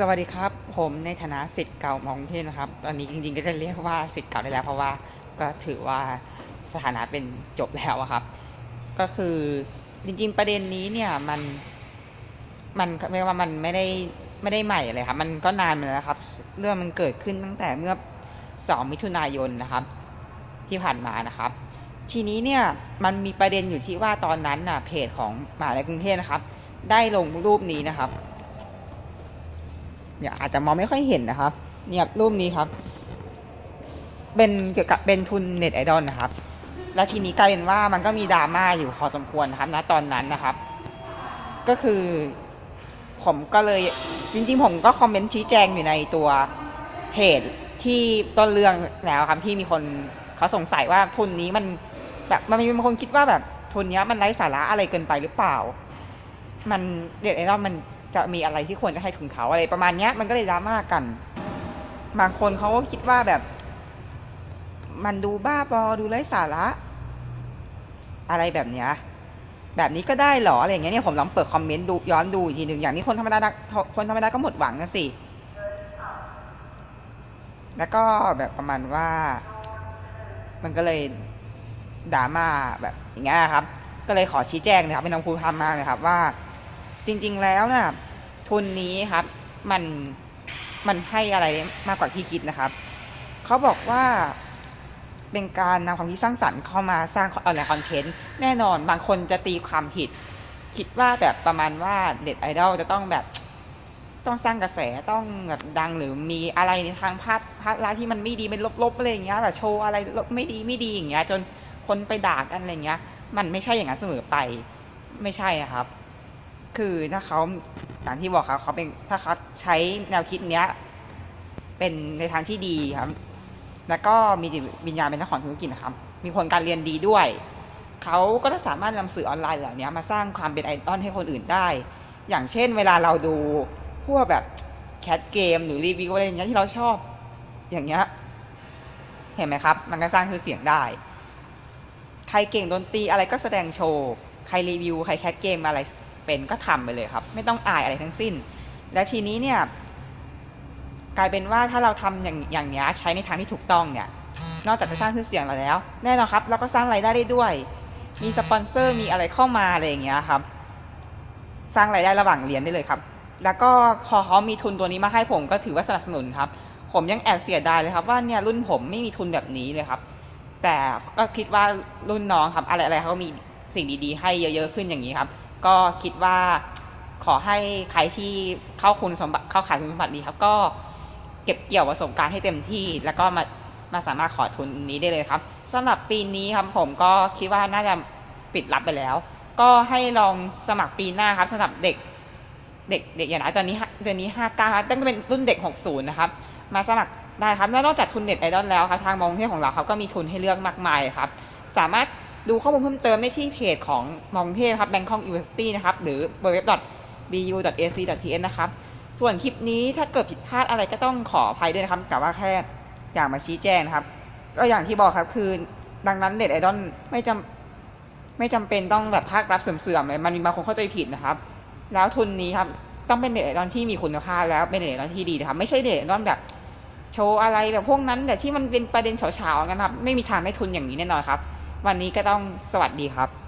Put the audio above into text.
สวัสดีครับ ผมในฐานะสิทธิ์เก่ามองเทศนะครับ ตอนนี้จริงๆก็จะเรียกว่าสิทธิ์เก่าได้แล้ว เพราะว่าก็ถือว่าสถานะเป็นจบแล้วอะครับ ก็คือจริงๆประเด็นนี้เนี่ยมัน มันเรียกว่ามันไม่ได้ไม่ได้ใหม่เลยครับ มันก็นานมาแล้วครับ เรื่องมันเกิดขึ้นตั้งแต่เมื่อสองมิถุนายนนะครับ ที่ผ่านมานะครับ ทีนี้เนี่ยมันมีประเด็นอยู่ที่ว่าตอนนั้นน่ะเพจของมหาลัยกรุงเทพนะครับ ได้ลงรูปนี้นะครับ เนี่ยอาจจะมองไม่ค่อยเห็นนะครับ เนี่ยรูปนี้ครับ เป็นเกี่ยวกับเป็นทุนเน็ตไอดอลนะครับ และทีนี้กลายเป็นว่ามันก็มีดราม่าอยู่พอสมควรนะครับณตอนนั้นนะครับ ก็คือผมก็เลยจริงๆผมก็คอมเมนต์ชี้แจงอยู่ในตัวเพจที่ต้นเรื่องแล้วครับที่มีคนเขาสงสัยว่าทุนนี้มันแบบมันมีบางคนคิดว่าแบบทุนนี้มันไร้สาระอะไรเกินไปหรือเปล่า มันเด็ดไอดอลมัน จะมีอะไรที่ควรจะให้ทุนเขาอะไรประมาณเนี้ย มันก็เลยดราม่ากัน บางคนเขาก็คิดว่าแบบ มันดูบ้าบอดูไร้สาระ อะไรแบบเนี้ยแบบนี้ก็ได้หรออะไรอย่างเงี้ยเนี่ยผมลองเปิดคอมเมนต์ดูย้อนดูอีกทีหนึ่งอย่างนี้คนธรรมดาคนธรรมดาก็หมดหวังนะสิ แล้วก็แบบประมาณว่า มันก็เลยดราม่าแบบอย่างเงี้ยครับ ก็เลยขอชี้แจงนะครับเป็นน้องภูทำมาเลยครับว่า จริง ๆ แล้วนะ่ะ ทุนนี้ครับ มันมันให้อะไรมากกว่าที่คิดนะครับ เขาบอกว่าเป็นการนำความคิดสร้างสรรค์เข้ามาสร้างออนไลน์คอนเทนต์แน่นอนบางคนจะตีความผิด คิดว่าแบบประมาณว่าเด็ดไอดอลจะต้องแบบต้องสร้างกระแสต้องแบบดังหรือมีอะไรในทางภาพภาพลักษณ์ที่มันไม่ดีเป็นลบๆอะไรอย่างเงี้ยแบบโชว์อะไรไม่ดีไม่ดีอย่างเงี้ย จนคนไปด่ากันอะไรเงี้ย มันไม่ใช่อย่างนั้นเสมอไป ไม่ใช่ครับ คือถ้าเขาอย่างที่บอกครับเขาเป็นถ้าเขาใช้แนวคิดเนี้ย เป็นในทางที่ดีครับ แล้วก็มีจิตวิญญาณเป็นเจ้าของธุรกิจนะครับ มีผลการเรียนดีด้วย เขาก็จะสามารถนำสื่อออนไลน์เหล่านี้มาสร้างความเป็นไอดอลให้คนอื่นได้ อย่างเช่น เวลาเราดูพวกแบบแคทเกมหรือรีวิวอะไรอย่างเงี้ยที่เราชอบ อย่างเงี้ยเห็นไหมครับ มันก็สร้างชื่อเสียงได้ ใครเก่งดนตรีอะไรก็แสดงโชว์ ใครรีวิว ใครแคสเกมอะไร เป็นก็ทำไปเลยครับ ไม่ต้องอายอะไรทั้งสิ้น และทีนี้เนี่ย กลายเป็นว่าถ้าเราทำอย่างอย่างนี้ยใช้ในทางที่ถูกต้องเนี่ย นอกจากจะสร้างชื่อเสียงเราแล้ว แน่นอนครับ เราก็สร้างรายได้ได้ด้วย มีสปอนเซอร์มีอะไรเข้ามาอะไรอย่างเงี้ยครับ สร้างรายได้ระหว่างเรียนได้เลยครับ แล้วก็พอเขามีทุนตัวนี้มาให้ผมก็ถือว่าสนับสนุนครับ ผมยังแอบเสียดายเลยครับ ว่าเนี่ยรุ่นผมไม่มีทุนแบบนี้เลยครับ แต่ก็คิดว่ารุ่นน้องครับ อะไรอะไรเขามีสิ่งดีๆ ให้เยอะๆขึ้นอย่างนี้ครับ ก็คิดว่าขอให้ใครที่เข้าคุณสมบัติเข้าขายคุณสมบัติดีครับก็เก็บเกี่ยวประสบการณ์ให้เต็มที่ แล้วก็มามาสามารถขอทุนนี้ได้เลยครับสำหรับปีนี้ครับผมก็คิดว่าน่าจะปิดรับไปแล้ว ก็ให้ลองสมัครปีหน้าครับสำหรับเด็ก เด็กเด็กอย่างไรตอนนี้เดือนนี้ห้าเก้าครับตั้งเป็นรุ่นเด็กหกศูนย์นะครับ มาสมัครได้ครับและนอกจากทุนเน็ตไอดอลแล้วครับทางมองเทศของเราครับก็มีทุนให้เลือกมากมายครับ สามารถ ดูข้อมูลเพิ่มเติมได้ที่เพจของมองเทศครับ Bangkok University นะครับ หรือ www.bu.ac.th นะครับ ส่วนคลิปนี้ถ้าเกิดผิดพลาดอะไรก็ต้องขออภัยด้วยนะครับแต่ว่าแค่อยากมาชี้แจงนะครับ ก็อย่างที่บอกครับคือดังนั้นเน็ตไอดอลไม่จำไม่จำเป็นต้องแบบภาครัฐเสื่อมๆเลยมันมีบางคนเข้าใจผิดนะครับ แล้วทุนนี้ครับต้องเป็นเน็ตไอดอลที่มีคุณภาพแล้วเป็นเน็ตไอดอลที่ดีนะครับ ไม่ใช่เน็ตไอดอลแบบโชว์อะไรแบบพวกนั้นแต่ที่มันเป็นประเด็นเฉาๆกันครับ ไม่มีทางได้ทุนอย่างนี้แน่นอนครับ วันนี้ก็ต้องสวัสดีครับ